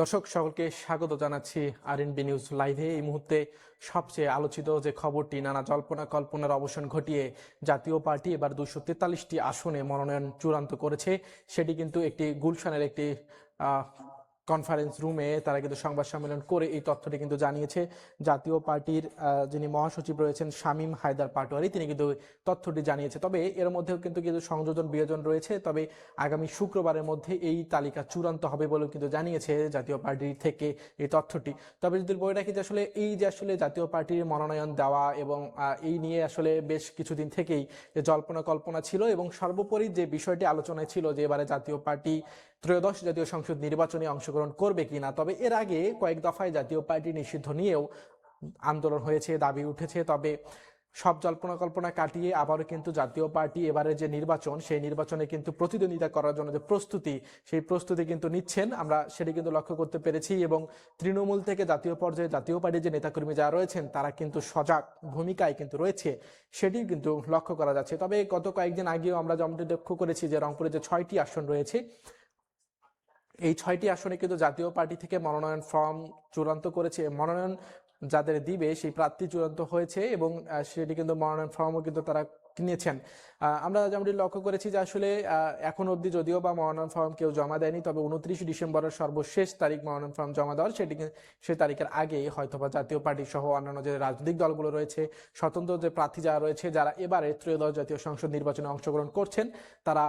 দর্শক, সকলকে স্বাগত জানাচ্ছি আর বি নিউজ লাইভে এই মুহূর্তে সবচেয়ে আলোচিত যে খবরটি, নানা জল্পনা কল্পনার অবসান ঘটিয়ে জাতীয় পার্টি এবার দুশো তেতাল্লিশটি আসনে মনোনয়ন চূড়ান্ত করেছে। সেটি কিন্তু একটি গুলশানের একটি কনফারেন্স রুমে তারা কিন্তু সংবাদ সম্মেলন করে এই তথ্যটি কিন্তু জানিয়েছে। জাতীয় পার্টির যিনি মহাসচিব রয়েছেন শামীম হায়দার পাটোয়ারি, তিনি কিন্তু তথ্যটি জানিয়েছে। তবে এর মধ্যেও কিন্তু কিছু সংযোজন বিয়োজন রয়েছে। তবে আগামী শুক্রবারের মধ্যে এই তালিকা চূড়ান্ত হবে বলেও কিন্তু জানিয়েছে জাতীয় পার্টির থেকে এই তথ্যটি। তবে যদি বলে রাখি যে আসলে এই যে আসলে জাতীয় পার্টির মনোনয়ন দেওয়া এবং এই নিয়ে আসলে বেশ কিছুদিন থেকেই যে জল্পনা কল্পনা ছিল এবং সর্বোপরি যে বিষয়টি আলোচনায় ছিল যে এবারে জাতীয় পার্টি ত্রয়োদশ জাতীয় সংসদ নির্বাচনে অংশগ্রহণ করবে কিনা, তবে এর আগে কয়েক দফায় জাতীয় পার্টি নিষিদ্ধ নিয়েও আন্দোলন হয়েছে, দাবি উঠেছে, তবে সব জল্পনা কল্পনা কাটিয়ে আবারও কিন্তু জাতীয় পার্টি এবারে যে নির্বাচন, সেই নির্বাচনে কিন্তু প্রতিদ্বন্দ্বিতা করার জন্য যে প্রস্তুতি, সেই প্রস্তুতি কিন্তু নিচ্ছেন। আমরা সেটি কিন্তু লক্ষ্য করতে পেরেছি এবং তৃণমূল থেকে জাতীয় পর্যায়ে জাতীয় পার্টির যে নেতাকর্মী যারা রয়েছেন, তারা কিন্তু সজাগ ভূমিকায় কিন্তু রয়েছে সেটি কিন্তু লক্ষ্য করা যাচ্ছে। তবে গত কয়েকদিন আগেও আমরা যেমনটি লক্ষ্য করেছি যে রংপুরে যে ছয়টি আসন রয়েছে এই ছয়টি আসনে কিন্তু জাতীয় পার্টি থেকে মনোনয়ন ফর্ম চূড়ান্ত করেছে। মনোনয়ন যাদের দিবে, সেই প্রার্থী চূড়ান্ত হয়েছে এবং সেটি কিন্তু মনোনয়ন ফর্মও কিন্তু তারা নিয়েছেন আমরা যেমনটি লক্ষ্য করেছি যে আসলে এখন অবধি যদিও বা মনোনয়ন ফর্ম কেউ জমা দেয়নি, তবে উনত্রিশ ডিসেম্বরের সর্বশেষ তারিখ মনোনয়ন ফর্ম জমা দেওয়ার সেটি সে তারিখের আগেই হয়তোবা জাতীয় পার্টি সহ অন্যান্য যে রাজনৈতিক দলগুলো রয়েছে, স্বতন্ত্র যে প্রার্থী যারা রয়েছে, যারা এবারে ত্রয়োদশ জাতীয় সংসদ নির্বাচনে অংশগ্রহণ করছেন, তারা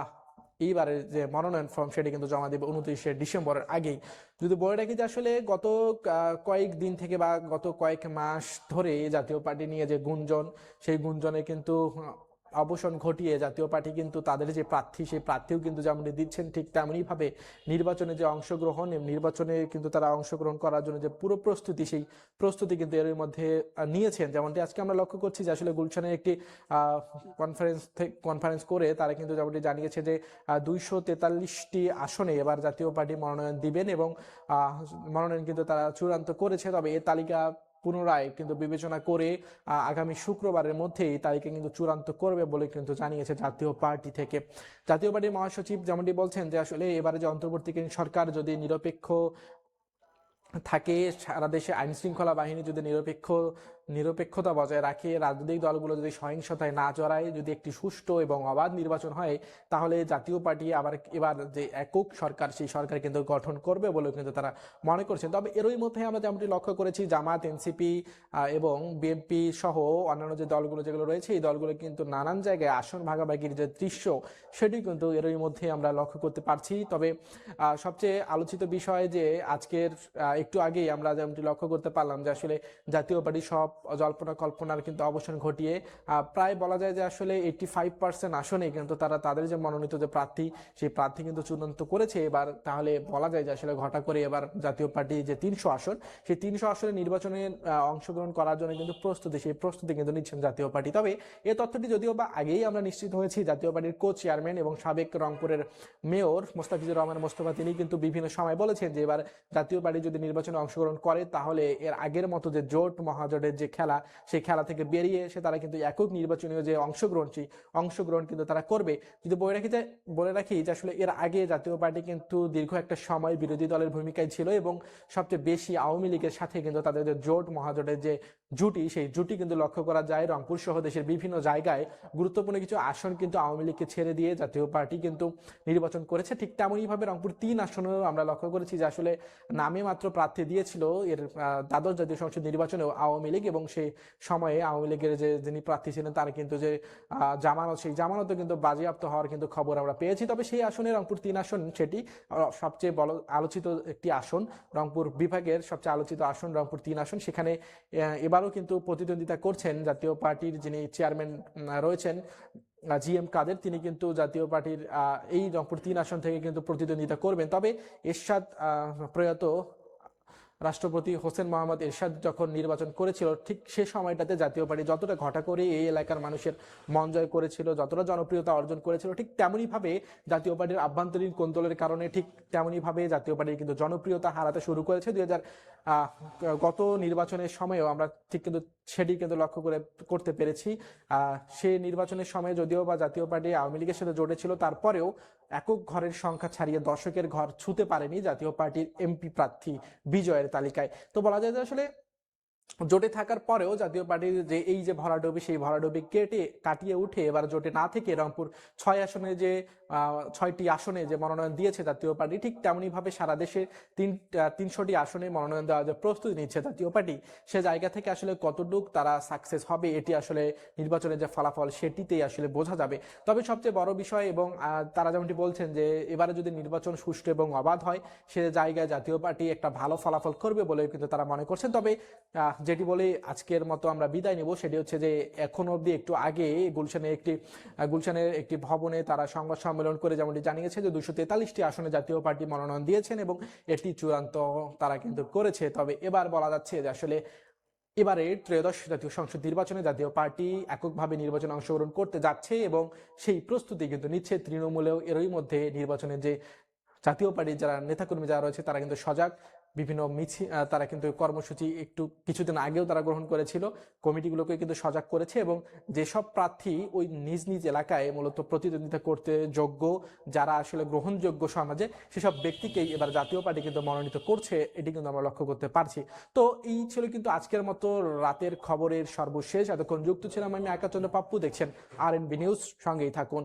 এইবারে যে মনোনয়ন ফর্ম সেটি কিন্তু জমা দেবে উনত্রিশে ডিসেম্বরের আগেই। যদি বলে রাখি যে আসলে গত কয়েক দিন থেকে বা গত কয়েক মাস ধরে জাতীয় পার্টি নিয়ে যে গুঞ্জন, সেই গুঞ্জনে কিন্তু অবসান ঘটিয়ে জাতীয় পার্টি কিন্তু তাদের যে প্রার্থী, সেই প্রার্থীও কিন্তু যেমনটি দিচ্ছেন ঠিক তেমনই ভাবে নির্বাচনে যে অংশগ্রহণ নির্বাচনে কিন্তু তারা অংশগ্রহণ করার জন্য যে পুরো প্রস্তুতি, সেই প্রস্তুতি কিন্তু এর মধ্যে নিয়েছেন। যেমনটি আজকে আমরা লক্ষ্য করছি যে আসলে গুলশানের একটি কনফারেন্স কনফারেন্স করে তারা কিন্তু যেমনটি জানিয়েছে যে দুইশো তেতাল্লিশটি আসনে এবার জাতীয় পার্টি মনোনয়ন দিবেন এবং মনোনয়ন কিন্তু তারা চূড়ান্ত করেছে। তবে এই তালিকা পুনরায় কিন্তু বিবেচনা করে আগামী শুক্রবারের মধ্যেই তালিকা কিন্তু চূড়ান্ত করবে বলে কিন্তু জানিয়েছে জাতীয় পার্টি থেকে। জাতীয় পার্টির মহাসচিব যেমনটি বলছেন যে আসলে এবারে যে অন্তর্বর্তীকালীন সরকার যদি নিরপেক্ষ থাকে, সারা দেশে আইনশৃঙ্খলা বাহিনী যদি নিরপেক্ষ নিরপেক্ষতা বজায় রাখে। রাজনৈতিক দলগুলো যদি সহিংসতায় না জড়ায়, যদি একটি সুষ্ঠু এবং অবাধ নির্বাচন হয়, তাহলে জাতীয় পার্টি আবার এবার যে একক সরকার, সেই সরকার কিন্তু গঠন করবে বলেও কিন্তু তারা মনে করছেন। তবে এরই মধ্যে আমরা যেমনটি লক্ষ্য করেছি, জামাত, এনসিপি এবং বিএনপি সহ অন্যান্য যে দলগুলো যেগুলো রয়েছে, এই দলগুলো কিন্তু নানান জায়গায় আসন ভাগাভাগির যে দৃশ্য, সেটি কিন্তু এরই মধ্যে আমরা লক্ষ্য করতে পারছি। তবে সবচেয়ে আলোচিত বিষয় যে আজকের একটু আগেই আমরা যেমনটি লক্ষ্য করতে পারলাম যে আসলে জাতীয় পার্টি সব জল্পনা কল্পনার কিন্তু অবসান ঘটিয়ে প্রায় বলা যায় যে আসলে এইটি ফাইভ পার্সেন্ট আসনে কিন্তু তারা তাদের যে মনোনীত যে প্রার্থী, সেই প্রার্থী কিন্তু চূড়ান্ত করেছে। এবার তাহলে বলা যায় যে আসলে ঘটা করে এবার জাতীয় পার্টি যে তিনশো আসন, সেই তিনশো আসনে নির্বাচনে অংশগ্রহণ করার জন্য কিন্তু প্রস্তুতি, সেই প্রস্তুতি কিন্তু নিচ্ছেন জাতীয় পার্টি। তবে এ তথ্যটি যদিও বা আগেই আমরা নিশ্চিত হয়েছি, জাতীয় পার্টির কো চেয়ারম্যান এবং সাবেক রংপুরের মেয়র মোস্তাফিজুর রহমান মোস্তফা, তিনি কিন্তু বিভিন্ন সময় বলেছেন যে এবার জাতীয় পার্টি যদি নির্বাচনে অংশগ্রহণ করে, তাহলে এর আগের মতো যে জোট মহাজোটের যে খেলা, সেই খেলা থেকে বেরিয়ে এসে তারা কিন্তু একক নির্বাচনীয় যে অংশগ্রহণ, সেই অংশগ্রহণ কিন্তু তারা করবে। কিন্তু বলে রাখি যে, বলে রাখি যে আসলে এর আগে জাতীয় পার্টি কিন্তু দীর্ঘ একটা সময় বিরোধী দলের ভূমিকায় ছিল এবং সবচেয়ে বেশি আওয়ামী লীগের সাথে কিন্তু তাদের যে জোট মহাজোটের যে জুটি সেই জুটি কিন্তু লক্ষ্য করা যায়। রংপুর সহ দেশের বিভিন্ন জায়গায় গুরুত্বপূর্ণ কিছু আসন কিন্তু আওয়ামী লীগকে ছেড়ে দিয়ে জাতীয় পার্টি কিন্তু নির্বাচন করেছে। ঠিক তেমনই ভাবে রংপুর তিন আসনেও আমরা লক্ষ্য করেছি যে আসলে নামে মাত্র প্রার্থী দিয়েছিল এর দ্বাদশ জাতীয় সংসদ নির্বাচনেও আওয়ামী লীগ এবং সেই সময়ে আওয়ামী লীগের যে যিনি প্রার্থী ছিলেন তার কিন্তু যে জামানত সেই জামানতও কিন্তু বাজেয়াপ্ত হওয়ার কিন্তু খবর আমরা পেয়েছি। তবে সেই আসনে রংপুর তিন আসন সেটি সবচেয়ে বড় আলোচিত একটি আসন। রংপুর বিভাগের সবচেয়ে আলোচিত আসন রংপুর তিন আসন। সেখানে আহ, এবারও কিন্তু প্রতিদ্বন্দ্বিতা করছেন জাতীয় পার্টির যিনি চেয়ারম্যান রয়েছেন জি এম কাদের, তিনি কিন্তু জাতীয় পার্টির এই রংপুর তিন আসন থেকে কিন্তু প্রতিদ্বন্দ্বিতা করবেন। তবে এরশাদ প্রয়াত রাষ্ট্রপতি হোসেন মোহাম্মদ এরশাদ যখন নির্বাচন করেছিল, ঠিক সে সময়টাতে জাতীয় পার্টি যতটা ঘটা করে এই এলাকার মানুষের মন জয় করেছিল, যতটা জনপ্রিয়তা অর্জন করেছিল, ঠিক তেমনইভাবে জাতীয় পার্টির আভ্যন্তরীণ কোন্দলের কারণে ঠিক তেমনইভাবে জাতীয় পার্টি কিন্তু জনপ্রিয়তা হারাতে শুরু করেছে। দুই হাজার গত নির্বাচনের সময়ও আমরা ঠিক কিন্তু সেটি কিন্তু লক্ষ্য করে করতে পেরেছি। সে নির্বাচনের সময় যদিও বা জাতীয় পার্টি আওয়ামী লীগের সাথে জোটে ছিল তারপরেও একক ঘরের সংখ্যা ছাড়িয়ে দর্শকের ঘর ছুতে পারেনি জাতীয় পার্টির এমপি প্রার্থী বিজয়ের তালিকায়। তো বলা যায় যে আসলে জোটে থাকার পরেও জাতীয় পার্টির যে এই যে ভরাডুবি, সেই ভরাডুবি কেটে কাটিয়ে উঠে এবার জোটে না থেকে রংপুর ছয় আসনে যে ছয়টি আসনে যে মনোনয়ন দিয়েছে জাতীয় পার্টি, ঠিক তেমনি ভাবে সারা দেশে তিন তিনশোটি আসনে মনোনয়ন দেওয়ার যে প্রস্তুতি নিচ্ছে জাতীয় পার্টি, সে জায়গা থেকে আসলে কতটুক তারা সাকসেস হবে, এটি আসলে নির্বাচনের যে ফলাফল সেটিতেই আসলে বোঝা যাবে। তবে সবচেয়ে বড় বিষয় এবং তারা যেমনটি বলছেন যে, এবারে যদি নির্বাচন সুষ্ঠু এবং অবাধ হয়, সে জায়গায় জাতীয় পার্টি একটা ভালো ফলাফল করবে বলে কিন্তু তারা মনে করছেন। তবে যেটি বলে আজকের মতো আমরা বিদায় নেব, সেটি হচ্ছে যে এখন অবধি একটু আগে গুলশানে একটি, গুলশানের একটি ভবনে তারা সংবাদ সম্মেলন করে যেমনটি জানিয়েছে যে দুশো তেতাল্লিশটি আসনে জাতীয় পার্টি মনোনয়ন দিয়েছেন এবং এটি চূড়ান্ত তারা কিন্তু করেছে। তবে এবার বলা যাচ্ছে যে আসলে এবারে ত্রয়োদশ জাতীয় সংসদ নির্বাচনে জাতীয় পার্টি এককভাবে নির্বাচনে অংশগ্রহণ করতে যাচ্ছে এবং সেই প্রস্তুতি কিন্তু নিচ্ছে তৃণমূলেও। এরই মধ্যে নির্বাচনে যে জাতীয় পার্টির যারা নেতাকর্মী যারা রয়েছে, তারা কিন্তু সজাগ বিভিন্ন মিছিল তারা কিন্তু কর্মসূচি একটু কিছুদিন আগেও তারা গ্রহণ করেছিল। কমিটিগুলোকে কিন্তু সজাগ করেছে এবং যেসব প্রার্থী ওই নিজ নিজ এলাকায় মূলত প্রতিদ্বন্দ্বিতা করতে যোগ্য, যারা আসলে গ্রহণযোগ্য সমাজে, সেসব ব্যক্তিকেই এবার জাতীয় পার্টি কিন্তু মনোনীত করছে, এটি কিন্তু আমরা লক্ষ্য করতে পারছি। তো এই ছিল কিন্তু আজকের মতো রাতের খবরের সর্বশেষ। এতক্ষণ যুক্ত ছিলাম আমি আকাশচন্দ্র পাপ্পু। দেখছেন আর এন বি নিউজ সঙ্গেই থাকুন।